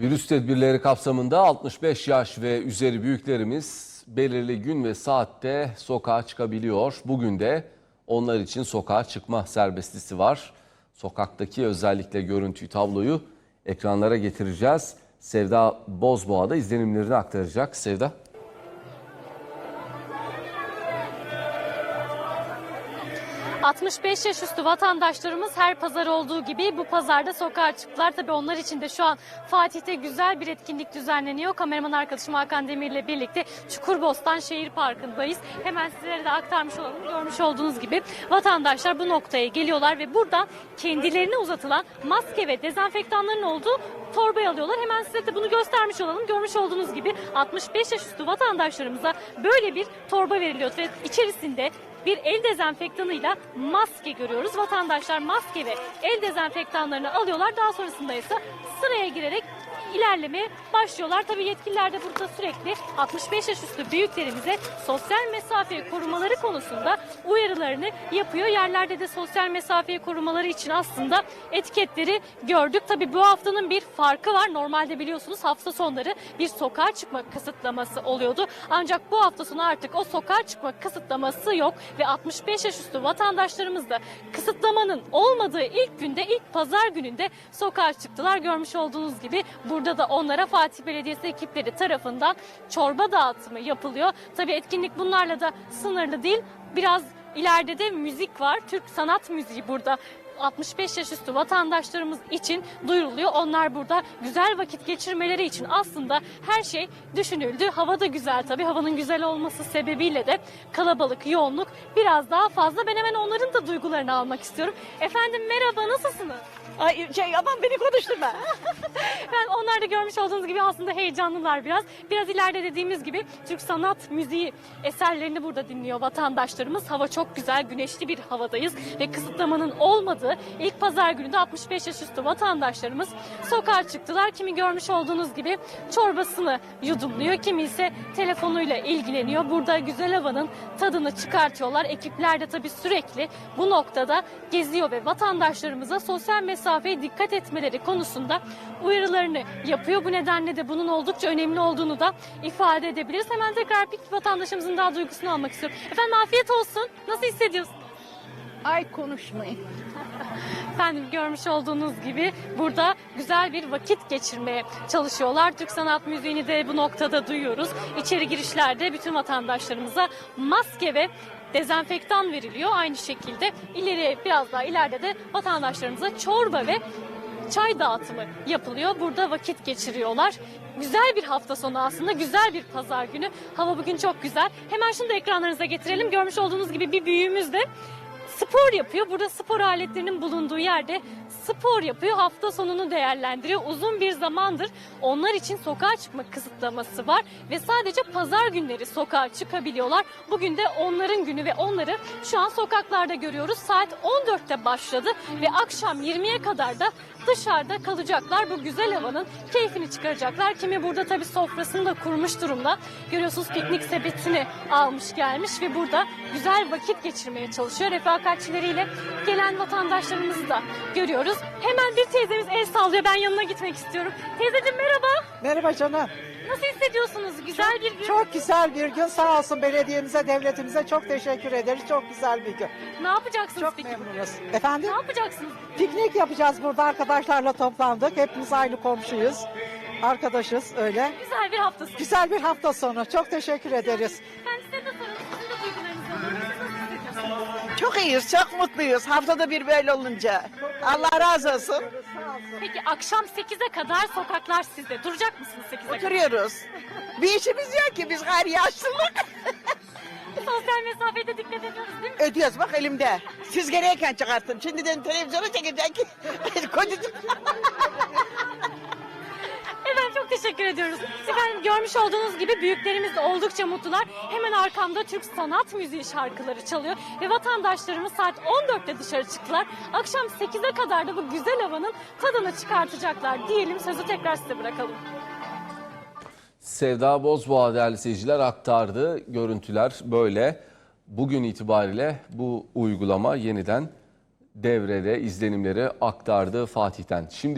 Virüs tedbirleri kapsamında 65 yaş ve üzeri büyüklerimiz belirli gün ve saatte sokağa çıkabiliyor. Bugün de onlar için sokağa çıkma serbestisi var. Sokaktaki özellikle görüntüyü, tabloyu ekranlara getireceğiz. Sevda Bozboğa da izlenimlerini aktaracak. Sevda. 65 yaş üstü vatandaşlarımız her pazar olduğu gibi bu pazarda sokağa çıktılar. Tabii onlar için de şu an Fatih'te güzel bir etkinlik düzenleniyor. Kameraman arkadaşım Hakan Demir ile birlikte Çukurbostan Şehir Parkı'ndayız. Hemen sizlere de aktarmış olalım. Görmüş olduğunuz gibi vatandaşlar bu noktaya geliyorlar ve buradan kendilerine uzatılan maske ve dezenfektanların olduğu torbayı alıyorlar. Hemen size de bunu göstermiş olalım. Görmüş olduğunuz gibi 65 yaş üstü vatandaşlarımıza böyle bir torba veriliyor ve içerisinde bir el dezenfektanıyla maske görüyoruz. Vatandaşlar maske ve el dezenfektanlarını alıyorlar. Daha sonrasında ise sıraya girerek ilerlemeye başlıyorlar. Tabii yetkililer de burada sürekli 65 yaş üstü büyüklerimize sosyal mesafeyi korumaları konusunda uyarılarını yapıyor. Yerlerde de sosyal mesafeyi korumaları için aslında etiketleri gördük. Tabii bu haftanın bir farkı var. Normalde biliyorsunuz hafta sonları bir sokağa çıkma kısıtlaması oluyordu. Ancak bu hafta sonu artık o sokağa çıkma kısıtlaması yok ve 65 yaş üstü vatandaşlarımız da kısıtlamanın olmadığı ilk günde ilk pazar gününde sokağa çıktılar. Görmüş olduğunuz gibi burada da onlara Fatih Belediyesi ekipleri tarafından çorba dağıtımı yapılıyor. Tabii etkinlik bunlarla da sınırlı değil. Biraz ileride de müzik var. Türk sanat müziği burada 65 yaş üstü vatandaşlarımız için duyuruluyor. Onlar burada güzel vakit geçirmeleri için aslında her şey düşünüldü. Hava da güzel tabii. Havanın güzel olması sebebiyle de kalabalık, yoğunluk biraz daha fazla. Ben hemen onların da duygularını almak istiyorum. Efendim merhaba nasılsınız? Ay şey aman beni konuşturma. Ben onlar da görmüş olduğunuz gibi aslında heyecanlılar biraz. Biraz ileride dediğimiz gibi Türk sanat müziği eserlerini burada dinliyor vatandaşlarımız. Hava çok güzel, güneşli bir havadayız ve kısıtlamanın olmadığı ilk pazar günü de 65 yaş üstü vatandaşlarımız sokağa çıktılar. Kimi görmüş olduğunuz gibi çorbasını yudumluyor, kimi ise telefonuyla ilgileniyor. Burada güzel havanın tadını çıkartıyorlar. Ekipler de tabii sürekli bu noktada geziyor ve vatandaşlarımıza sosyal mesafeye dikkat etmeleri konusunda uyarılarını yapıyor. Bu nedenle de bunun oldukça önemli olduğunu da ifade edebiliriz. Hemen tekrar bir vatandaşımızın daha duygusunu almak istiyorum. Efendim afiyet olsun. Nasıl hissediyorsunuz? Ay konuşmayın. Efendim görmüş olduğunuz gibi burada güzel bir vakit geçirmeye çalışıyorlar. Türk sanat müziğini de bu noktada duyuyoruz. İçeri girişlerde bütün vatandaşlarımıza maske ve dezenfektan veriliyor. Aynı şekilde ileriye biraz daha ileride de vatandaşlarımıza çorba ve çay dağıtımı yapılıyor. Burada vakit geçiriyorlar. Güzel bir hafta sonu aslında, güzel bir pazar günü. Hava bugün çok güzel. Hemen şunu da ekranlarınıza getirelim. Görmüş olduğunuz gibi bir büyüğümüz de spor yapıyor. Burada spor aletlerinin bulunduğu yerde spor yapıyor. Hafta sonunu değerlendiriyor. Uzun bir zamandır onlar için sokağa çıkma kısıtlaması var ve sadece pazar günleri sokağa çıkabiliyorlar. Bugün de onların günü ve onları şu an sokaklarda görüyoruz. Saat 14'te başladı ve akşam 20'ye kadar da dışarıda kalacaklar. Bu güzel havanın keyfini çıkaracaklar. Kimi burada tabii sofrasını da kurmuş durumda. Görüyorsunuz piknik sepetini almış gelmiş ve burada güzel vakit geçirmeye çalışıyor. Refakatçileriyle gelen vatandaşlarımızı da görüyoruz. Hemen bir teyzemiz el sallıyor. Ben yanına gitmek istiyorum. Teyzeciğim merhaba. Merhaba canım. Nasıl hissediyorsunuz? Güzel bir gün. Çok güzel bir gün. Sağ olsun belediyemize, devletimize çok teşekkür ederiz. Çok güzel bir gün. Ne yapacaksınız Çok peki? memnunuz. Ne Efendim? yapacaksınız? Piknik yapacağız burada. Arkadaşlarla toplandık. Hepimiz aynı komşuyuz. Arkadaşız öyle. Güzel bir hafta sonu. Güzel bir hafta sonu. Çok teşekkür ederiz. Ben size de Çok iyiyiz, çok mutluyuz. Haftada bir böyle olunca. Allah razı olsun. Peki akşam 8'e kadar sokaklar sizde. Duracak mısınız 8'e kadar? Oturuyoruz. Bir işimiz yok ki biz gayri yaşlılık. Sosyal mesafede dikkat ediyoruz değil mi? Ödüyoruz bak elimde. Siz gereken çıkarttım. Şimdiden televizyonu çekecek. Kocacık. Teşekkür ediyoruz. Efendim görmüş olduğunuz gibi büyüklerimiz oldukça mutlular. Hemen arkamda Türk sanat müziği şarkıları çalıyor. Ve vatandaşlarımız saat 14'te dışarı çıktılar. Akşam 8'e kadar da bu güzel havanın tadını çıkartacaklar diyelim. Sözü tekrar size bırakalım. Sevda Bozboğa değerli seyirciler aktardı. Görüntüler böyle. Bugün itibariyle bu uygulama yeniden devrede izlenimleri aktardı Fatih'ten. Şimdi